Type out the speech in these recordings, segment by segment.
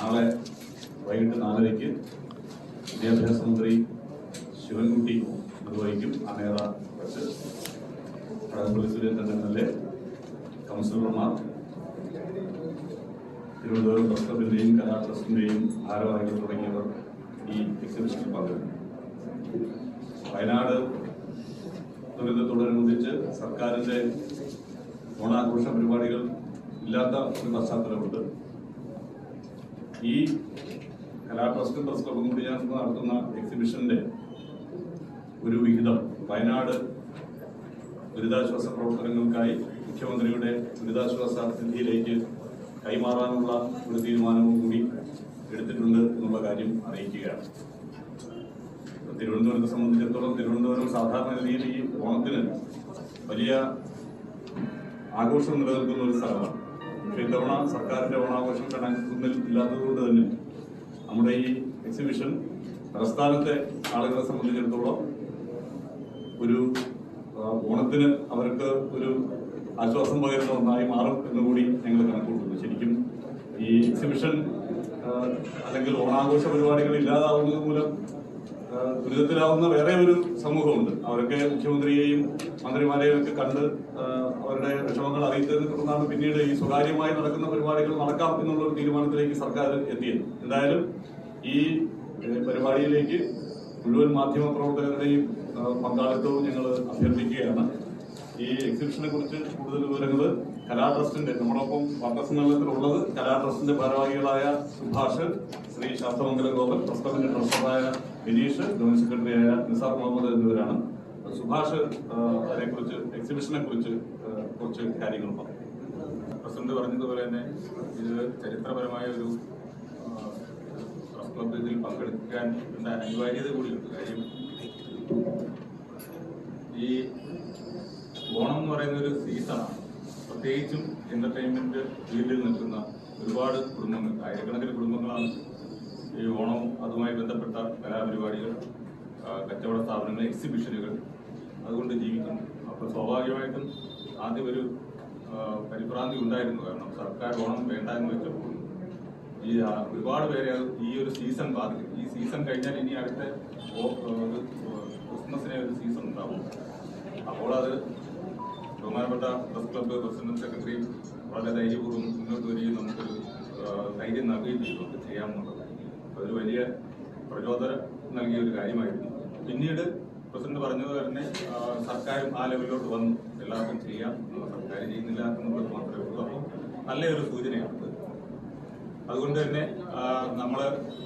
നാളെ വൈകിട്ട് നാലരയ്ക്ക് വിദ്യാഭ്യാസ മന്ത്രി ശിവൻകുട്ടി നിർവഹിക്കും. അനേറ വെച്ച് Kadakampally Surendran M L A കൗൺസിലർമാർ തിരുവനന്തപുരം പ്രസ് ക്ലബിന്റെയും കലാ ട്രസ്റ്റിന്റെയും ഭാരവാഹികൾ തുടങ്ങിയവർ ഈ എക്സിബിഷനിൽ പങ്കെടുക്കും. വയനാട് ദുരന്തത്തോടനുബന്ധിച്ച് സർക്കാരിന്റെ ഓണാഘോഷ പരിപാടികൾ ഇല്ലാത്ത ഒരു പശ്ചാത്തലമുണ്ട്. ഈ കലാ ട്രസ്റ്റും പ്രസ് ക്ലബും കൂടി ചേർന്ന് നടത്തുന്ന എക്സിബിഷന്റെ ഒരു വിഹിതം വയനാട് ദുരിതാശ്വാസ പ്രവർത്തനങ്ങൾക്കായി മുഖ്യമന്ത്രിയുടെ ദുരിതാശ്വാസ നിധിയിലേക്ക് കൈമാറാനുള്ള ഒരു തീരുമാനവും കൂടി എടുത്തിട്ടുണ്ട് എന്നുള്ള കാര്യം അറിയിക്കുകയാണ്. തിരുവനന്തപുരത്തെ സംബന്ധിച്ചിടത്തോളം തിരുവനന്തപുരം സാധാരണ രീതിയിൽ ഈ ഓണത്തിന് വലിയ ആഘോഷം നിലനിൽക്കുന്ന ഒരു സ്ഥലമാണ്. പക്ഷേ ഇത്തവണ സർക്കാരിന്റെ ഓണാഘോഷം കണക്കുന്നിൽ ഇല്ലാത്തതുകൊണ്ട് തന്നെ നമ്മുടെ ഈ എക്സിബിഷൻ തലസ്ഥാനത്തെ ആളുകളെ സംബന്ധിച്ചിടത്തോളം ഒരു ഓണത്തിന് അവർക്ക് ഒരു ആശ്വാസം പകരുന്ന ഒന്നായി മാറും എന്നുകൂടി ഞങ്ങൾ കണക്കൂട്ടുന്നു ശരിക്കും ഈ എക്സിബിഷൻ അല്ലെങ്കിൽ ഓണാഘോഷ പരിപാടികൾ ഇല്ലാതാവുന്നത് മൂലം ദുരിതത്തിലാവുന്ന വേറെ ഒരു സമൂഹമുണ്ട്. അവരൊക്കെ മുഖ്യമന്ത്രിയെയും മന്ത്രിമാരെയും ഒക്കെ കണ്ട് അവരുടെ വിഷമങ്ങൾ അറിയിച്ചതിനെ തുടർന്നാണ് പിന്നീട് ഈ സ്വകാര്യമായി നടക്കുന്ന പരിപാടികൾ നടക്കാം എന്നുള്ള ഒരു തീരുമാനത്തിലേക്ക് സർക്കാർ എത്തിയത്. എന്തായാലും ഈ പരിപാടിയിലേക്ക് മുഴുവൻ മാധ്യമ പ്രവർത്തകരുടെയും പങ്കാളിത്തവും ഞങ്ങൾ അഭ്യർത്ഥിക്കുകയാണ്. ഈ എക്സിബിഷനെ കുറിച്ച് കൂടുതൽ വിവരങ്ങൾ കലാ ട്രസ്റ്റിന്റെ നമ്മളൊപ്പം വാർത്താ സമ്മേളനത്തിലുള്ളത് കലാ ട്രസ്റ്റിന്റെ ഭാരവാഹികളായ സുഭാഷ് ശ്രീ ശാസ്ത്രമംഗല ഗോപൻ ട്രസ്റ്ററിന്റെ ട്രസ്റ്ററായ ബിനീഷ് ജോയിന്റ് സെക്രട്ടറിയായ നിസാർ മുഹമ്മദ് എന്നിവരാണ്. സുഭാഷ് അതിനെ അതിനെക്കുറിച്ച് എക്സിബിഷനെ കുറിച്ച് കുറച്ച് കാര്യങ്ങൾ പറഞ്ഞു. പ്രസിഡന്റ് പറഞ്ഞതുപോലെ തന്നെ ഇത് ചരിത്രപരമായ ഒരു പ്രസ് ക്ലബ് ഇതിൽ പങ്കെടുക്കാൻ അനിവാര്യത കൂടിയുണ്ട് കാര്യം ഈ ഓണം എന്ന് പറയുന്ന ഒരു സീസണാണ് പ്രത്യേകിച്ചും എന്റർടൈൻമെന്റ് ഫീൽഡിൽ നിൽക്കുന്ന ഒരുപാട് കുടുംബങ്ങൾ ആയിരക്കണക്കിന് കുടുംബങ്ങളാണ് ഈ ഓണവും അതുമായി ബന്ധപ്പെട്ട കലാപരിപാടികൾ കച്ചവട സ്ഥാപനങ്ങൾ എക്സിബിഷനുകൾ അതുകൊണ്ട് ജീവിക്കുന്നു. അപ്പോൾ സ്വാഭാവികമായിട്ടും ആദ്യം ഒരു പരിഭ്രാന്തി ഉണ്ടായിരുന്നു. കാരണം സർക്കാർ ഓണം വേണ്ട എന്ന് വെച്ചപ്പോൾ ഈ ഒരുപാട് പേരെ ഈ ഒരു സീസൺ ബാധിക്കും. ഈ സീസൺ കഴിഞ്ഞാൽ ഇനി അടുത്ത ക്രിസ്മസിനെ ഒരു സീസൺ ഉണ്ടാവും. അപ്പോൾ അത് ബഹുമാനപ്പെട്ട പ്രസ് ക്ലബ്ബ് പ്രസിഡന്റ് സെക്രട്ടറിയും വളരെ ധൈര്യപൂർവം മുന്നോട്ട് വരികയും നമുക്കൊരു ധൈര്യം നൽകുകയും ചെയ്തു നമുക്ക് ചെയ്യാമെന്നുള്ളത്. അതൊരു വലിയ പ്രചോദനം നൽകിയ ഒരു കാര്യമായിരുന്നു. പിന്നീട് പ്രസിഡന്റ് പറഞ്ഞത് തന്നെ സർക്കാരും ആ ലെവലിലോട്ട് വന്നു. എല്ലാവർക്കും ചെയ്യാം സർക്കാർ ചെയ്യുന്നില്ല എന്നുള്ളത് മാത്രമേ ഉള്ളൂ. അപ്പോൾ നല്ലൊരു സൂചനയാണ് അതുകൊണ്ട് തന്നെ നമ്മൾ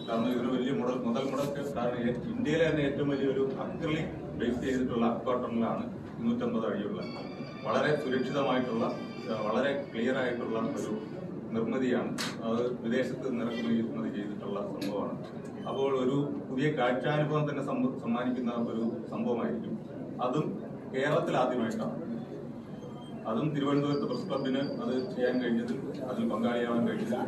കാരണം ഇതിന് വലിയ മുടൽ മുതൽ മുടക്ക് കാരണം ഇന്ത്യയിലെ തന്നെ ഏറ്റവും വലിയൊരു അക്രലിക് ബേസ് ചെയ്തിട്ടുള്ള അക്വാട്ടണിലാണ് മുന്നൂറ്റമ്പത് അടിയുള്ള വളരെ സുരക്ഷിതമായിട്ടുള്ള വളരെ ക്ലിയർ ആയിട്ടുള്ള ഒരു നിർമ്മിതിയാണ്. അത് വിദേശത്ത് നിന്ന് ഇറക്കുമതി ചെയ്തിട്ടുള്ള സംഭവമാണ്. അപ്പോൾ ഒരു പുതിയ കാഴ്ചാനുഭവം തന്നെ സമ്മാനിക്കുന്ന ഒരു സംഭവമായിരിക്കും. അതും കേരളത്തിൽ ആദ്യമായിട്ടാണ്. അതും തിരുവനന്തപുരത്ത് പ്രസ് ക്ലബിന് അത് ചെയ്യാൻ കഴിഞ്ഞതിൽ അതിൽ പങ്കാളിയാവാൻ കഴിഞ്ഞതിൽ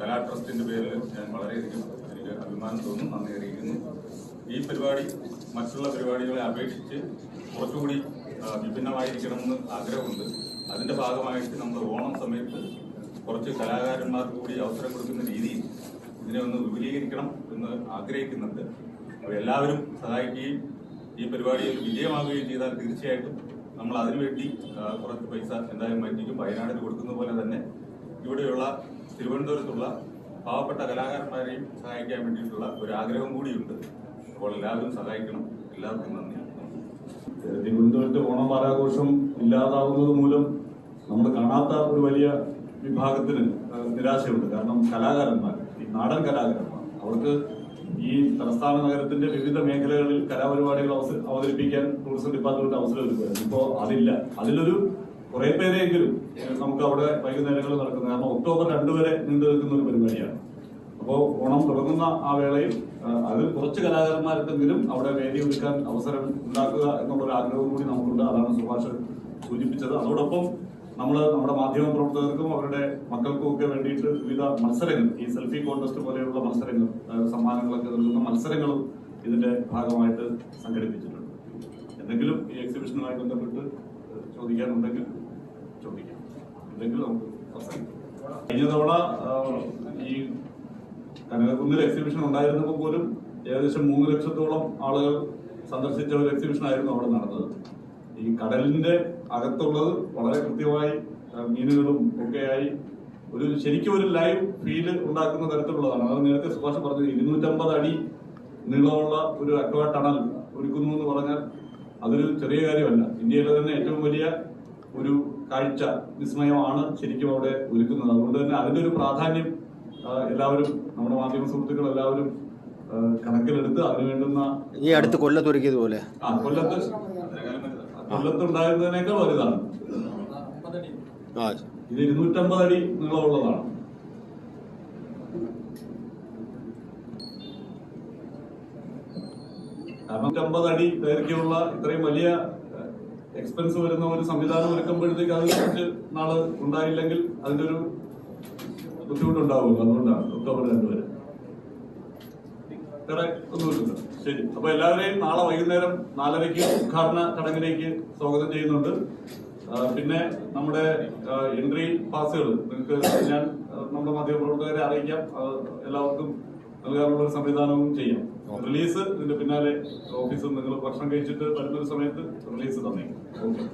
കലാ ട്രസ്റ്റിന്റെ പേരിൽ ഞാൻ വളരെയധികം എനിക്ക് അഭിമാനം തോന്നുന്നു നന്ദി അറിയിക്കുന്നു. ഈ പരിപാടി മറ്റുള്ള പരിപാടികളെ അപേക്ഷിച്ച് കുറച്ചുകൂടി വിഭിന്നമായിരിക്കണമെന്ന് ആഗ്രഹമുണ്ട്. അതിന്റെ ഭാഗമായിട്ട് നമ്മൾ ഓണം സമയത്ത് കുറച്ച് കലാകാരന്മാർക്ക് കൂടി അവസരം കൊടുക്കുന്ന രീതിയിൽ ഇതിനെ ഒന്ന് വിപുലീകരിക്കണം എന്ന് ആഗ്രഹിക്കുന്നുണ്ട്. അപ്പോൾ എല്ലാവരും സഹായിക്കുകയും ഈ പരിപാടിയിൽ വിജയമാകുകയും ചെയ്താൽ തീർച്ചയായിട്ടും നമ്മൾ അതിനുവേണ്ടി കുറച്ച് പൈസ എന്തായാലും മാറ്റിക്കും വയനാടിന് കൊടുക്കുന്ന പോലെ തന്നെ ഇവിടെയുള്ള തിരുവനന്തപുരത്തുള്ള പാവപ്പെട്ട കലാകാരന്മാരെയും സഹായിക്കാൻ വേണ്ടിയിട്ടുള്ള ഒരു ആഗ്രഹം കൂടിയുണ്ട്. അപ്പോൾ എല്ലാവരും സഹായിക്കണം. എല്ലാവർക്കും നന്ദി. തിരുവനന്തപുരത്ത് ഓണം വാരാഘോഷം ഇല്ലാതാവുന്നത് മൂലം നമ്മൾ കാണാത്ത ഒരു വലിയ വിഭാഗത്തിന് നിരാശയുണ്ട്. കാരണം കലാകാരന്മാർ ഈ നാടൻ കലാകാരന്മാർ അവർക്ക് ഈ തലസ്ഥാന നഗരത്തിന്റെ വിവിധ മേഖലകളിൽ കലാപരിപാടികൾ അവതരിപ്പിക്കാൻ ടൂറിസം ഡിപ്പാർട്ട്മെന്റ് അവസരം ഒരുക്കുകയാണ് ഇപ്പോ അതില്ല. അതിലൊരു കുറെ പേരെങ്കിലും നമുക്ക് അവിടെ വൈകുന്നേരങ്ങളിൽ നടക്കുന്നത് കാരണം ഒക്ടോബർ രണ്ടുവരെ നീണ്ടു നിൽക്കുന്ന ഒരു പരിപാടിയാണ്. അപ്പോൾ ഓണം തുടങ്ങുന്ന ആ വേളയിൽ അത് കുറച്ച് കലാകാരന്മാർക്കെങ്കിലും അവിടെ വേദി ഒരുക്കാൻ അവസരം ഉണ്ടാക്കുക എന്നുള്ള ഒരു ആഗ്രഹവും കൂടി നമുക്കുണ്ട്. അതാണ് സുഭാഷ് സൂചിപ്പിച്ചത്. അതോടൊപ്പം നമ്മൾ നമ്മുടെ മാധ്യമ പ്രവർത്തകർക്കും അവരുടെ മക്കൾക്കും ഒക്കെ വേണ്ടിയിട്ട് വിവിധ മത്സരങ്ങൾ ഈ സെൽഫി കോൺടെസ്റ്റ് പോലെയുള്ള മത്സരങ്ങൾ സമ്മാനങ്ങളൊക്കെ നൽകുന്ന മത്സരങ്ങളും ഇതിന്റെ ഭാഗമായിട്ട് സംഘടിപ്പിച്ചിട്ടുണ്ട്. എന്തെങ്കിലും ഈ എക്സിബിഷനുമായി ബന്ധപ്പെട്ട് ചോദിക്കാനുണ്ടെങ്കിൽ ചോദിക്കാം. എന്തെങ്കിലും നമുക്ക് കഴിഞ്ഞ തവണ ഈ കനകക്കുന്നിൽ എക്സിബിഷൻ ഉണ്ടായിരുന്നപ്പോൾ പോലും ഏകദേശം മൂന്ന് ലക്ഷത്തോളം ആളുകൾ സന്ദർശിച്ച ഒരു എക്സിബിഷൻ ആയിരുന്നു അവിടെ നടന്നത്. ഈ കടലിന്റെ അകത്തുള്ളത് വളരെ കൃത്യമായി മീനുകളും ഒക്കെയായി ഒരു ശരിക്കും ഒരു ലൈവ് ഫീൽ ഉണ്ടാക്കുന്ന തരത്തിലുള്ളതാണ്. അത് നേരത്തെ സുഭാഷ് പറഞ്ഞത് ഇരുന്നൂറ്റമ്പത് അടി നീളമുള്ള ഒരു അക്വാ ടണൽ ഒരുക്കുന്നു എന്ന് പറഞ്ഞാൽ അതൊരു ചെറിയ കാര്യമല്ല. ഇന്ത്യയിലെ തന്നെ ഏറ്റവും വലിയ ഒരു കാഴ്ച വിസ്മയമാണ് ശരിക്കും അവിടെ ഒരുക്കുന്നത്. അതുകൊണ്ട് തന്നെ അതിന്റെ ഒരു പ്രാധാന്യം എല്ലാവരും നമ്മുടെ മാധ്യമ സുഹൃത്തുക്കൾ എല്ലാവരും കണക്കിലെടുത്ത് അതിന് വേണ്ടുന്ന ഈ അടുത്ത് കൊല്ലത്തൊരുക്കിയതുപോലെ. ആ കൊല്ലത്ത് കൊല്ലത്ത് ഉണ്ടായിരുന്നതിനേക്കാൾ വലുതാണ് ഇത് ഇരുന്നൂറ്റമ്പത് അടി നീളമുള്ളതാണ്. അറുന്നൂറ്റമ്പത് നൂറ്റമ്പത് അടി ദൈർഘ്യമുള്ള ഇത്രയും വലിയ എക്സ്പെൻസ് വരുന്ന ഒരു സംവിധാനം ഒരുക്കുമ്പോഴത്തേക്ക് അത് കുറച്ച് നാൾ ഉണ്ടായില്ലെങ്കിൽ അതിന്റെ ഒരു ബുദ്ധിമുട്ടുണ്ടാവുമല്ലോ. അതുകൊണ്ടാണ് ഒക്ടോബർ രണ്ട് വരെ. വേറെ ഒന്നുമില്ല ശരി. അപ്പൊ എല്ലാവരെയും നാളെ വൈകുന്നേരം നാലരയ്ക്ക് ഉദ്ഘാടന ചടങ്ങിലേക്ക് സ്വാഗതം ചെയ്യുന്നുണ്ട്. പിന്നെ നമ്മുടെ എൻട്രി പാസുകൾ നിങ്ങൾക്ക് ഞാൻ നമ്മുടെ മാധ്യമപ്രവർത്തകരെ അറിയിക്കാം. എല്ലാവർക്കും നൽകാനുള്ള ഒരു സംവിധാനവും ചെയ്യാം. റിലീസ് ഇതിന്റെ പിന്നാലെ ഓഫീസിൽ നിങ്ങൾ ഭക്ഷണം കഴിച്ചിട്ട് വരുന്ന സമയത്ത് റിലീസ് ഓക്കെ.